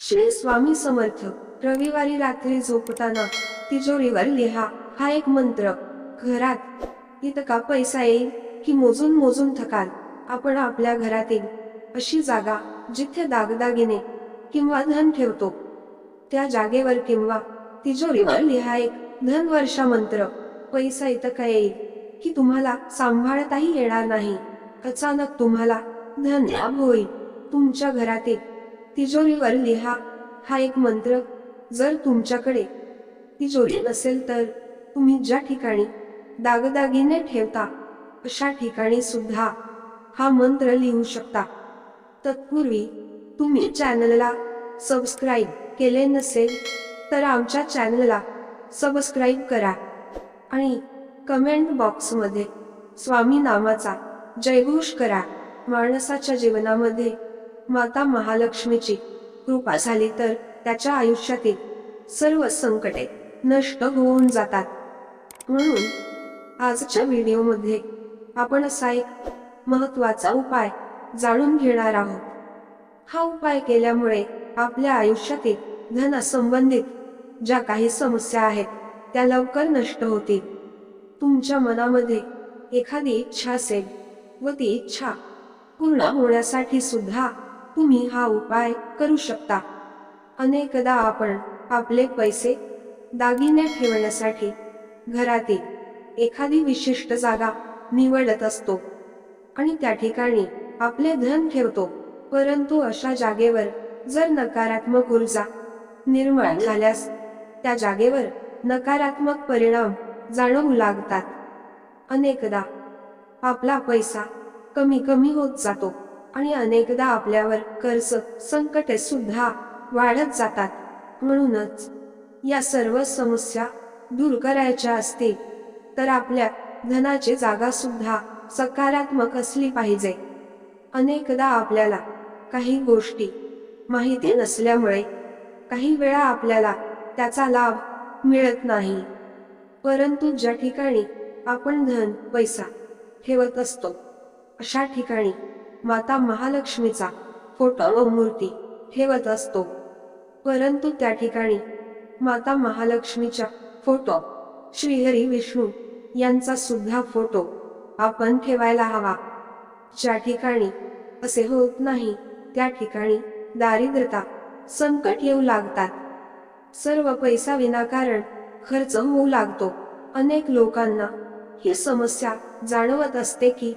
श्री स्वामी समर्थ रविवारी रात्री झोपताना तिजोरीवर लिहा हा एक मंत्र. घरात इतका पैसा येईल की मोजून मोजून थकाल? आपण आपल्या घरातील अशी जागा जिथे दागदागिने किंवा धन ठेवतो. त्या जागेवर किंवा तिजोरीवर लिहा एक धन वर्षा मंत्र. पैसा इतका येईल की तुम्हाला सांभाळताही येणार नाही. अचानक तुम्हाला धन लाभ होईल. तुमच्या घरातील तिजोरीवर लिहा. हा एक मंत्र. जर तुमच्याकडे तिजोरी नसेल तर तुम्ही ज्या ठिकाणी दागदागिने ठेवता अशा ठिकाणी सुद्धा हा मंत्र लिहू शकता. तत्पूर्वी तुम्ही चॅनलला सबस्क्राईब केले नसेल तर आमच्या चॅनलला सबस्क्राईब करा आणि कमेंट बॉक्समध्ये स्वामी नामाचा जयघोष करा. माणसाच्या जीवनामध्ये माता महालक्ष्मीची कृपा झाली तर त्याच्या आयुष्यातील सर्व संकटे नष्ट होऊन जातात. म्हणून आजच्या व्हिडिओमध्ये आपण असा एक महत्त्वाचा उपाय जाणून घेणार आहोत. हा उपाय केल्यामुळे आपल्या आयुष्यातील धनासंबंधित ज्या काही समस्या आहेत त्या लवकर नष्ट होतील. तुमच्या मनामध्ये एखादी इच्छा असेल व ती इच्छा पूर्ण होण्यासाठी सुद्धा तुम्ही हा उपाय करू शकता. अनेकदा आपण आपले पैसे दागिने ठेवण्यासाठी घरातील एखादी विशिष्ट जागा निवडत असतो आणि त्या ठिकाणी आपले धन ठेवतो. परंतु अशा जागेवर जर नकारात्मक ऊर्जा निर्माण झाल्यास त्या जागेवर नकारात्मक परिणाम जाणवू लागतात. अनेकदा आपला पैसा कमी कमी होत जातो. आणि अनेकदा आपल्यावर कर्ज संकटे सुद्धा वाढत जातात. म्हणूनच या सर्व समस्या दूर करायच्या असतील तर आपल्या धनाची जागा सुद्धा सकारात्मक असली पाहिजे. अनेकदा आपल्याला काही गोष्टी माहिती नसल्यामुळे काही वेळा आपल्याला त्याचा लाभ मिळत नाही. परंतु ज्या ठिकाणी आपण धन पैसा ठेवत असतो अशा ठिकाणी माता महालक्ष्मीचा फोटो व मूर्ती ठेवत असतो. परंतु त्या ठिकाणी माता महालक्ष्मीच्या फोटो श्रीहरी विष्णू यांचा सुद्धा फोटो आपण ठेवायला हवा. ज्या ठिकाणी असे होत नाही त्या ठिकाणी दारिद्रता संकट येऊ लागतात. सर्व पैसा विनाकारण खर्च होऊ लागतो. अनेक लोकांना ही समस्या जाणवत असते की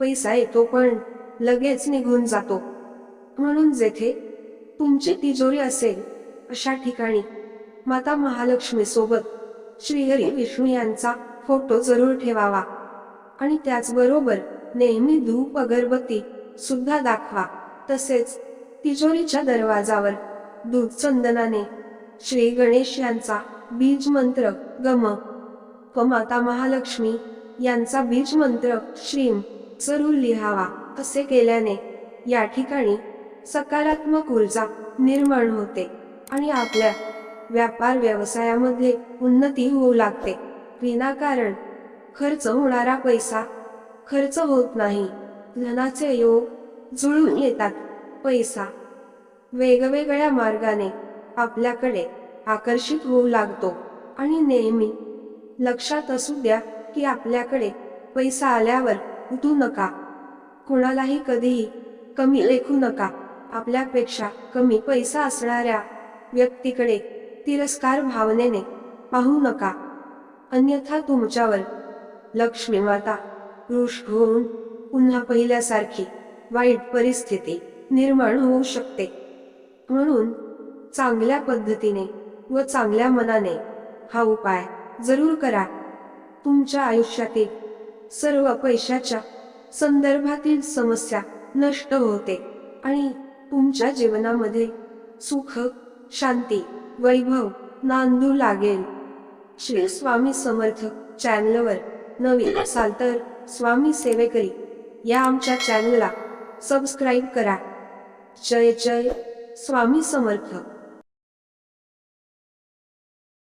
पैसा येतो पण लगेच निघून जातो. म्हणून जेथे तुमची तिजोरी असेल अशा ठिकाणी माता महालक्ष्मी सोबत श्रीहरी विष्णू यांचा फोटो जरूर ठेवावा. आणि त्याचबरोबर नेहमी धूप अगरबत्ती सुद्धा दाखवा. तसेच तिजोरीच्या दरवाजावर दूध चंदनाने श्री गणेश यांचा बीज मंत्र गम. व माता महालक्ष्मी यांचा बीज मंत्र श्रीम जरूर लिहावा. असे केल्याने या ठिकाणी सकारात्मक ऊर्जा निर्माण होते आणि आपल्या व्यापार व्यवसायामध्ये उन्नती होऊ लागते. विनाकारण खर्च होणारा पैसा खर्च होत नाही. धनाचे योग जुळून येतात. पैसा वेगवेगळ्या मार्गाने आपल्याकडे आकर्षित होऊ लागतो आणि नेहमी लक्षात असू द्या की आपल्याकडे पैसा आल्यावर उठू नका. कोणालाही कधीही कमी लेखू नका. आपल्यापेक्षा कमी पैसा असणाऱ्या व्यक्तीकडे तिरस्कार भावनेने पाहू नका. अन्यथा तुमच्यावर लक्ष्मी माता रुष होऊन पुन्हा पहिल्यासारखी वाईट परिस्थिती निर्माण होऊ शकते. म्हणून चांगल्या पद्धतीने व चांगल्या मनाने हा उपाय जरूर करा. तुमच्या आयुष्यातील सर्व पैशाच्या संदर्भातील समस्या नष्ट होते आणि तुमच्या जीवनामध्ये सुख शांती वैभव नांदू लागेल. श्री स्वामी समर्थ चॅनलवर नवीन असाल तर स्वामी सेवेकरी या आमच्या चॅनलला सबस्क्राईब करा. जय जय स्वामी समर्थ.